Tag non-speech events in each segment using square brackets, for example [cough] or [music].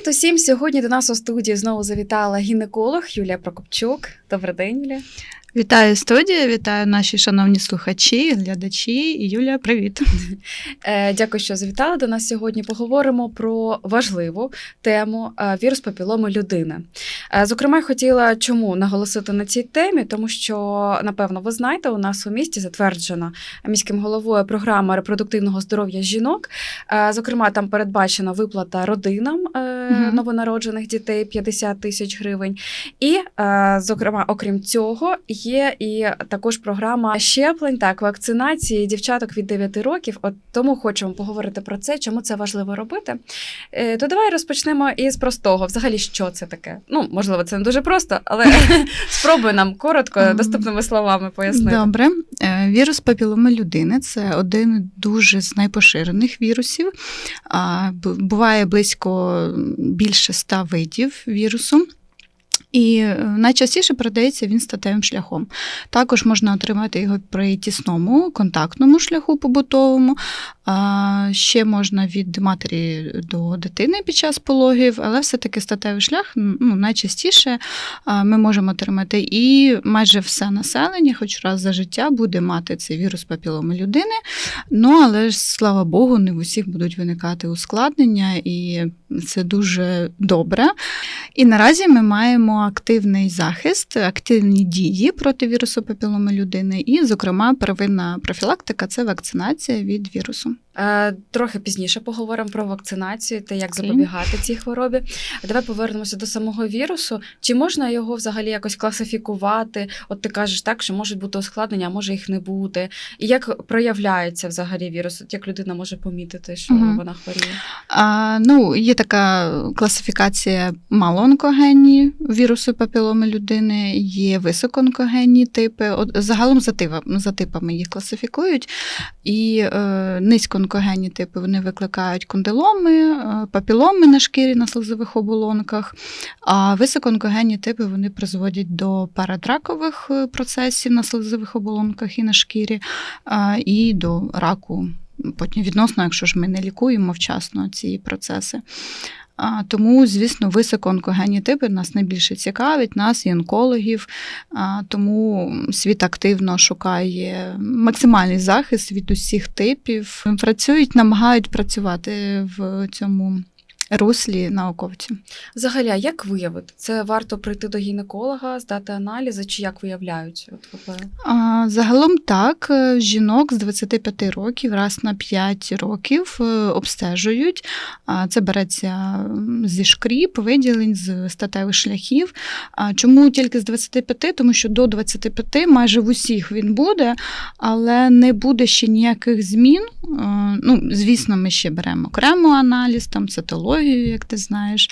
Привіт усім! Сьогодні до нас у студії знову завітала гінеколог Юлія Прокопчук. Добрий день, Юлія. Вітаю студія, вітаю наші шановні слухачі, глядачі. Юлія, привіт. Е, Дякую, що завітали до нас сьогодні. Поговоримо про важливу тему е, вірус папіломи людини. Е, Зокрема, я хотіла чому наголосити на цій темі, тому що, напевно, ви знаєте, у нас у місті затверджена міським головою програма репродуктивного здоров'я жінок. Зокрема, там передбачена виплата родинам новонароджених дітей 50 тисяч гривень. І, зокрема, окрім цього, є і також програма щеплень, так, вакцинації дівчаток від 9 років. От тому хочемо поговорити про це, чому це важливо робити. Е, То давай розпочнемо із простого. Взагалі, що це таке? Ну, можливо, це не дуже просто, але [laughs] спробуй нам коротко, доступними словами пояснити. Добре. Е, Вірус папіломи людини це один дуже з найпоширених вірусів. Буває близько більше ста видів вірусу. І е, найчастіше передається він статевим шляхом. Також можна отримати його при тісному контактному шляху побутовому. Ще можна від матері до дитини під час пологів, але все-таки статевий шлях ну, найчастіше ми можемо отримати. І майже все населення, хоч раз за життя, буде мати цей вірус папіломи людини. Ну, але ж, слава Богу, не в усіх будуть виникати ускладнення, і це дуже добре. І наразі ми маємо активний захист, активні дії проти вірусу папіломи людини, і, зокрема, первинна профілактика це вакцинація від вірусу. Е, Трохи пізніше поговоримо про вакцинацію та як запобігати цій хворобі. Давай повернемося до самого вірусу. Чи можна його взагалі якось класифікувати? От ти кажеш так, що можуть бути ускладнення, а може їх не бути. І як проявляється взагалі вірус? От як людина може помітити, що Мгм. вона хворіє? А, ну, є така класифікація малоонкогенні вірусу папіломи людини, є високоонкогенні типи. От, загалом за, типа, за типами їх класифікують. І е, низькоонкогенні типи вони викликають кондиломи, е, папіломи на шкірі на слизових оболонках. А високоонкогенні типи вони призводять до парадракових е, процесів на слизових оболонках і на шкірі, і до раку потім відносно, якщо ж ми не лікуємо вчасно ці процеси. Тому, звісно, високоонкогенні типи нас найбільше цікавить, нас і онкологів. Тому світ активно шукає максимальний захист від усіх типів. Працюють, намагають працювати в цьому руслі науковці. Взагалі, як виявити? Це варто прийти до гінеколога, здати аналізи, чи як виявляють от ВПЛ? А, Загалом так, е, жінок з 25 років раз на 5 років е, обстежують. Це береться зі шкріп, виділень з статевих шляхів. Чому тільки з 25? Тому що до 25 майже в усіх він буде, але не буде ще ніяких змін. Е, Ну, звісно, ми ще беремо окремо аналіз, там цитологію, як ти знаєш.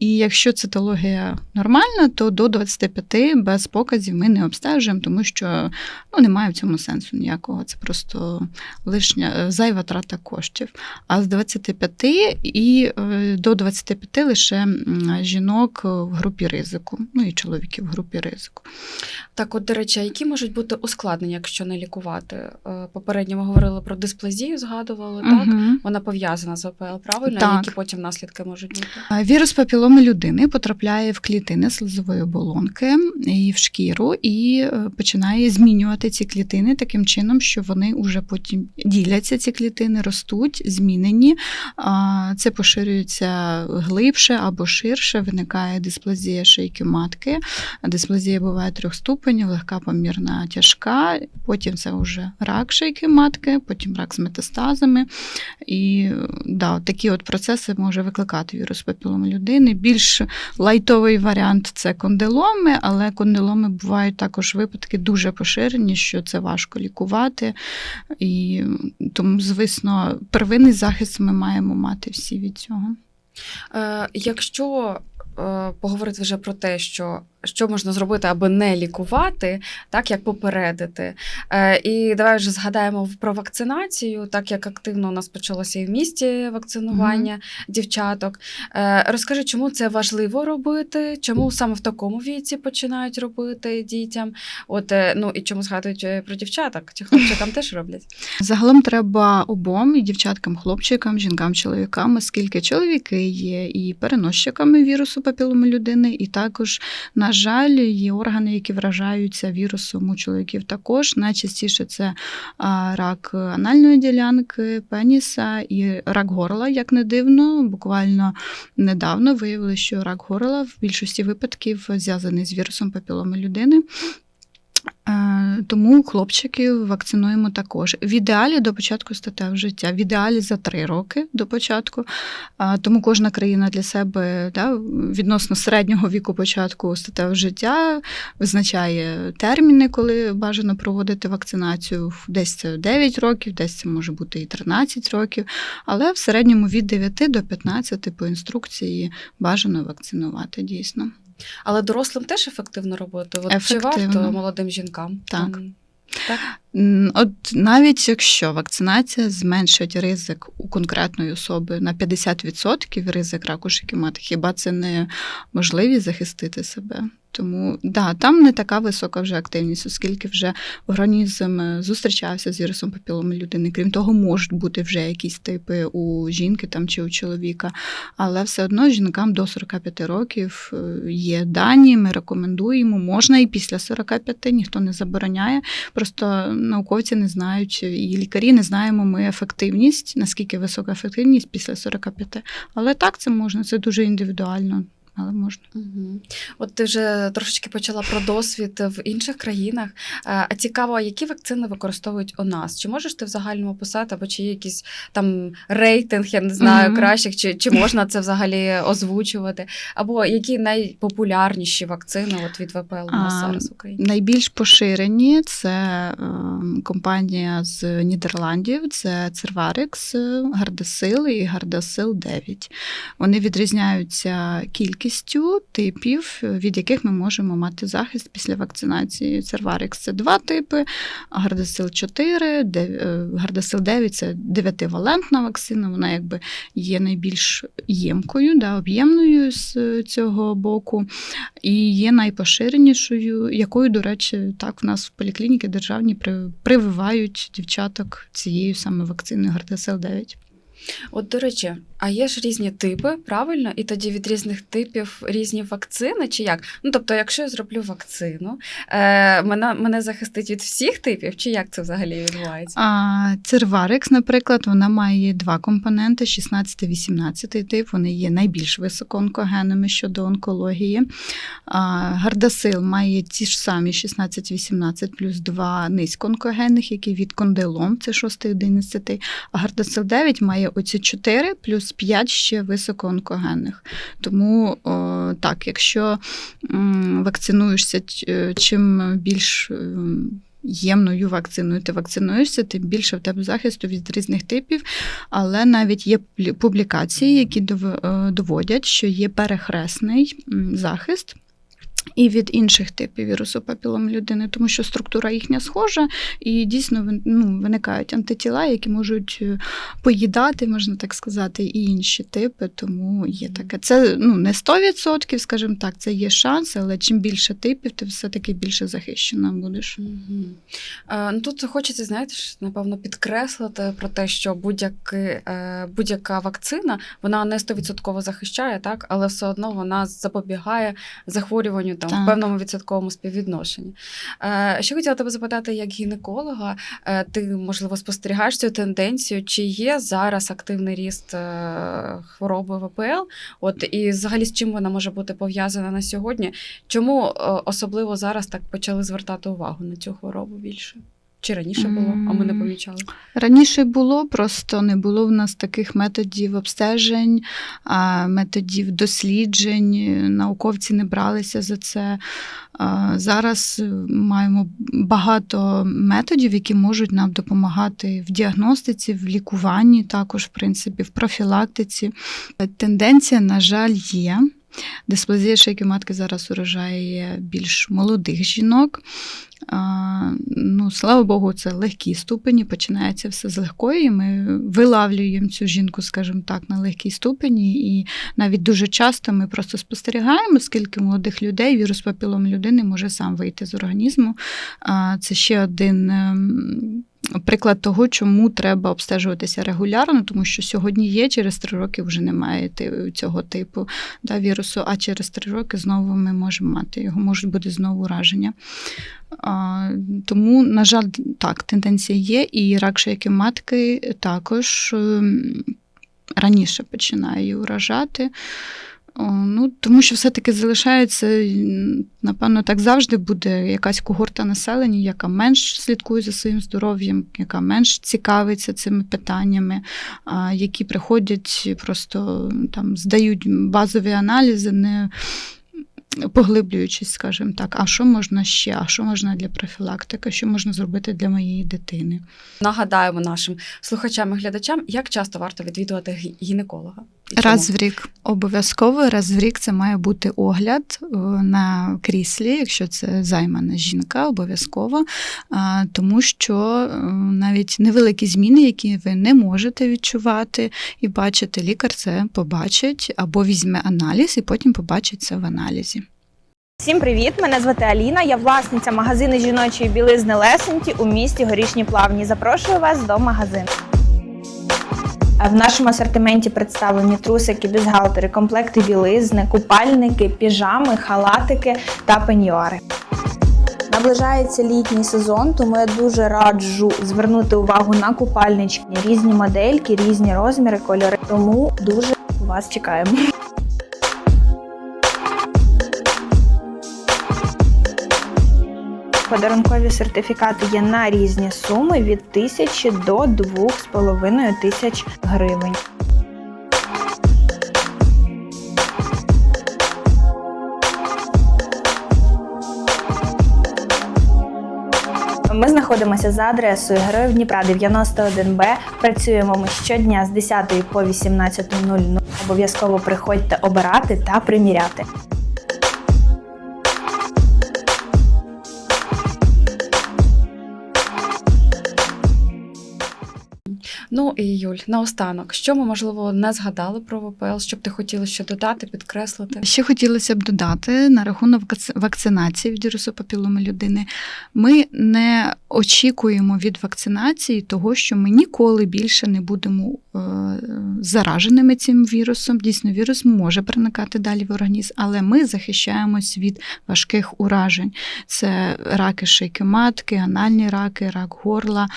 І якщо цитологія нормальна, то до 25 без показів ми не обстежуємо, тому що ну, немає в цьому сенсу ніякого. Це просто лишня е, зайва трата коштів. А з 25 і е, до 25 лише жінок в групі ризику, ну і чоловіків в групі ризику. Так, от, до речі, які можуть бути ускладнення, якщо не лікувати? Е, Попередньо ми говорили про дисплазію, згадували, так? Вона пов'язана з ОПЛ, правильно? Так. Які потім наслідки можуть бути? Вірус папіломи людини потрапляє в клітини слизової оболонки і в шкіру, і е, починає змінювати ці клітини таким чином, що вони вже потім діляться, ці клітини, ростуть, змінені. Це поширюється глибше або ширше, виникає дисплазія шийки матки. Дисплазія буває трьох ступенів, легка, помірна, тяжка. Потім це вже рак шийки матки, потім рак з метастазами. І да, такі от процеси може викликати вірус папіломи людини. Більш лайтовий варіант це кондиломи, але кондиломи бувають також випадки дуже поширені, що це важко лікувати. І тому, звісно, первинний захист ми маємо мати всі від цього. Е, якщо е, поговорити вже про те, що що можна зробити, аби не лікувати, так як попередити. Е, і давай вже згадаємо про вакцинацію, так як активно у нас почалося і в місті вакцинування дівчаток. Е, розкажи, чому це важливо робити? Чому саме в такому віці починають робити дітям? От е, ну і чому згадують про дівчаток? Чи хлопчикам [laughs] теж роблять? Загалом треба обом і дівчаткам, хлопчикам, жінкам, чоловікам, оскільки чоловіки є і переносчиками вірусу папіломи людини, і також, на жаль, є органи, які вражаються вірусом у чоловіків. Також найчастіше це рак анальної ділянки, пеніса і рак горла, як не дивно. Буквально недавно виявили, що рак горла в більшості випадків зв'язаний з вірусом папіломи людини. Е, Тому хлопчиків вакцинуємо також. В ідеалі до початку статевого життя, в ідеалі за три роки до початку. Тому кожна країна для себе да, відносно середнього віку початку статевого життя визначає терміни, коли бажано проводити вакцинацію. Десь це 9 років, десь це може бути і 13 років. Але в середньому від 9 до 15 по інструкції бажано вакцинувати дійсно. Але дорослим теж ефективно робити. От чи варто молодим жінкам? Так. Так. От навіть якщо вакцинація зменшить ризик у конкретної особи на 50% ризик раку шикімати, хіба це не можливість захистити себе? Тому да, там не така висока вже активність, оскільки вже організм е, зустрічався з вірусом папіломи людини. Крім того, можуть бути вже якісь типи у жінки там чи у чоловіка. Але все одно жінкам до 45 років е, є дані, ми рекомендуємо. Можна і після 45, ніхто не забороняє. Просто науковці не знають, і лікарі не знаємо ми ефективність, наскільки висока ефективність після 45. Але так це можна, це дуже індивідуально, але можна. Угу. От ти вже трошечки почала про досвід в інших країнах. Е, А цікаво, які вакцини використовують у нас? Чи можеш ти в загальному писати, або чи є якийсь там рейтинг, я не знаю, Мгм. кращих, чи, чи можна це взагалі озвучувати? Або які найпопулярніші вакцини от від ВПЛ у нас А, зараз в Україні? Найбільш поширені це е, компанія з Нідерландів, це Cervarix, Гардасил і Гардасил 9. Вони відрізняються кількістю типів, від яких ми можемо мати захист після вакцинації. Cervarix – це два типи, Гардасил 4, де- е, Гардасил 9 це дев'ятивалентна вакцина. Вона якби є найбільш ємкою, да, об'ємною з цього боку і є найпоширенішою, якою, до речі, так в нас в поліклініки державні при- прививають дівчаток цією саме вакциною Гардасил 9. От, до речі, а є ж різні типи, правильно? І тоді від різних типів різні вакцини, чи як? Ну тобто, якщо я зроблю вакцину, е, мене, мене захистить від всіх типів, чи як це взагалі відбувається? А Церварекс, наприклад, вона має два компоненти: 16-18 тип. Вони є найбільш високоонкогенними щодо онкології. А Гардасил має ті ж самі 16-18 плюс два низькоонкогенних, які від кондилом, це 6-11. А Гардасил 9 має оці 4 плюс 5 ще високоонкогенних. Тому о, так, якщо м, вакцинуєшся чим більш. ем, Ємною вакциною ти вакцинуєшся, тим більше в тебе захисту від різних типів. Але навіть є публікації, які е, доводять, що є перехресний захист. І від інших типів вірусу папілом людини, тому що структура їхня схожа, і дійсно ну, виникають антитіла, які можуть е, поїдати, можна так сказати, і інші типи. Тому є таке. Це ну, не 100%, скажімо так, це є шанс, але чим більше типів, ти все-таки більше захищена будеш. Угу. Е, ну, тут хочеться, знаєте, напевно, підкреслити про те, що е, будь-яка вакцина вона не 100% захищає, так, але все одно вона запобігає захворюванню там, Так. в певному відсотковому співвідношенні. Е, що хотіла тебе запитати, як гінеколога, е, ти, можливо, спостерігаєш цю тенденцію, чи є зараз активний ріст е, хвороби ВПЛ? От і взагалі з чим вона може бути пов'язана на сьогодні? Чому особливо зараз так почали звертати увагу на цю хворобу більше? Чи раніше було, а ми не помічали? Раніше було, просто не було в нас таких методів обстежень, методів досліджень. Науковці не бралися за це. Зараз маємо багато методів, які можуть нам допомагати в діагностиці, в лікуванні, також, в принципі, в профілактиці. Тенденція, на жаль, є. Дисплазія шийки матки зараз уражає більш молодих жінок. Ну, слава Богу, це легкі ступені, починається все з легкої. Ми вилавлюємо цю жінку, скажімо так, на легкій ступені, і навіть дуже часто ми просто спостерігаємо, скільки молодих людей вірус папілом людини може сам вийти з організму. Це ще один. ем, Приклад того, чому треба обстежуватися регулярно, тому що сьогодні є, через три роки вже немає цього типу да, вірусу, а через три роки знову ми можемо мати його, можуть бути знову ураження. Тому, на жаль, так, тенденція є, і рак шийки матки також ем, раніше починає її уражати. Ну, тому що все-таки залишається, напевно, так завжди буде якась когорта населення, яка менш слідкує за своїм здоров'ям, яка менш цікавиться цими питаннями, які приходять, просто там здають базові аналізи, не поглиблюючись, скажімо так, а що можна ще, а що можна для профілактики, що можна зробити для моєї дитини. Нагадаємо нашим слухачам і глядачам, як часто варто відвідувати гі- гінеколога. Раз в рік обов'язково, раз в рік це має бути огляд е, на кріслі, якщо це займана жінка, обов'язково, тому що е, навіть невеликі зміни, які ви не можете відчувати і бачити, лікар це побачить або візьме аналіз і потім побачить це в аналізі. Всім привіт! Мене звати Аліна. Я власниця магазину жіночої білизни Лесенті у місті Горішні Плавні. Запрошую вас до магазину. В нашому асортименті представлені трусики, бюстгальтери, комплекти білизни, купальники, піжами, халатики та пеньюари. Наближається літній сезон, тому я дуже раджу звернути увагу на купальнички, різні модельки, різні розміри, кольори. Тому дуже вас чекаємо. Подарункові сертифікати є на різні суми від 1000 до 2,5 тисяч гривень. Ми знаходимося за адресою Героїв Дніпра 91Б. Працюємо ми щодня з 10 по 18.00. Обов'язково приходьте обирати та приміряти. Ну і Юль, наостанок, що ми можливо не згадали про ВПЛ, що б ти хотіла ще додати, підкреслити? Ще хотілося б додати на рахунок вакцинації від вірусу папіломи людини. Ми не очікуємо від вакцинації того, що ми ніколи більше не будемо зараженими цим вірусом. Дійсно, вірус може проникати далі в організм, але ми захищаємось від важких уражень. Це раки шийки матки, анальні раки, рак горла.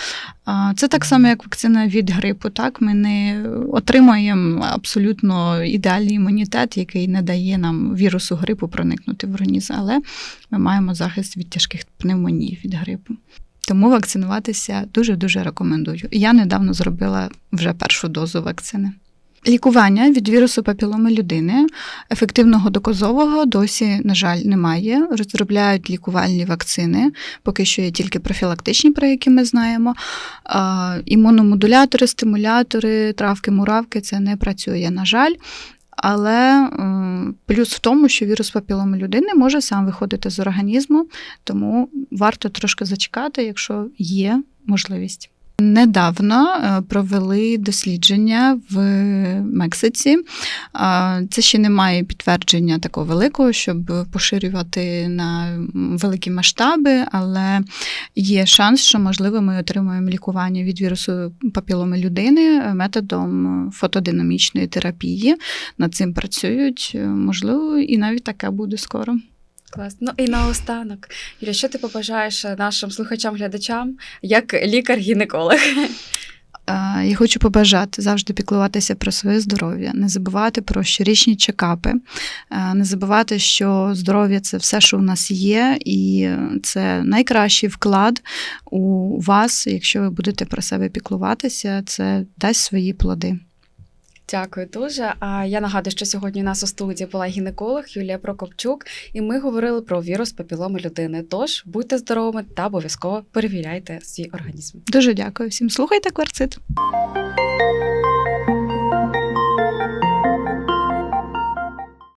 Це так само, як вакцина від грипу. Так, ми не отримуємо абсолютно ідеальний імунітет, який не дає нам вірусу грипу проникнути в організм, але ми маємо захист від тяжких пневмоній від грипу. Тому вакцинуватися дуже дуже рекомендую. Я недавно зробила вже першу дозу вакцини. Лікування від вірусу папіломи людини ефективного доказового досі, на жаль, немає. Розробляють лікувальні вакцини, поки що є тільки профілактичні, про які ми знаємо. Імуномодулятори, стимулятори, травки, муравки це не працює, на жаль. Але плюс в тому, що вірус папіломи людини може сам виходити з організму, тому варто трошки зачекати, якщо є можливість. Недавно е, провели дослідження в Мексиці. Це ще немає підтвердження такого великого, щоб поширювати на великі масштаби, але є шанс, що можливо ми отримуємо лікування від вірусу папіломи людини методом фотодинамічної терапії. Над цим працюють. Е, Можливо, і навіть таке буде скоро. Клас. Ну і наостанок, Юля, що ти побажаєш нашим слухачам-глядачам як лікар-гінеколог? Е, Я хочу побажати завжди піклуватися про своє здоров'я, не забувати про щорічні чекапи, е, не забувати, що здоров'я це все, що у нас є, і це найкращий вклад у вас, якщо ви будете про себе піклуватися, це дасть свої плоди. Дякую дуже. А я нагадую, що сьогодні у нас у студії була гінеколог Юлія Прокопчук, і ми говорили про вірус папіломи людини. Тож будьте здоровими та обов'язково перевіряйте свій організм. Дуже дякую всім. Слухайте кварцит.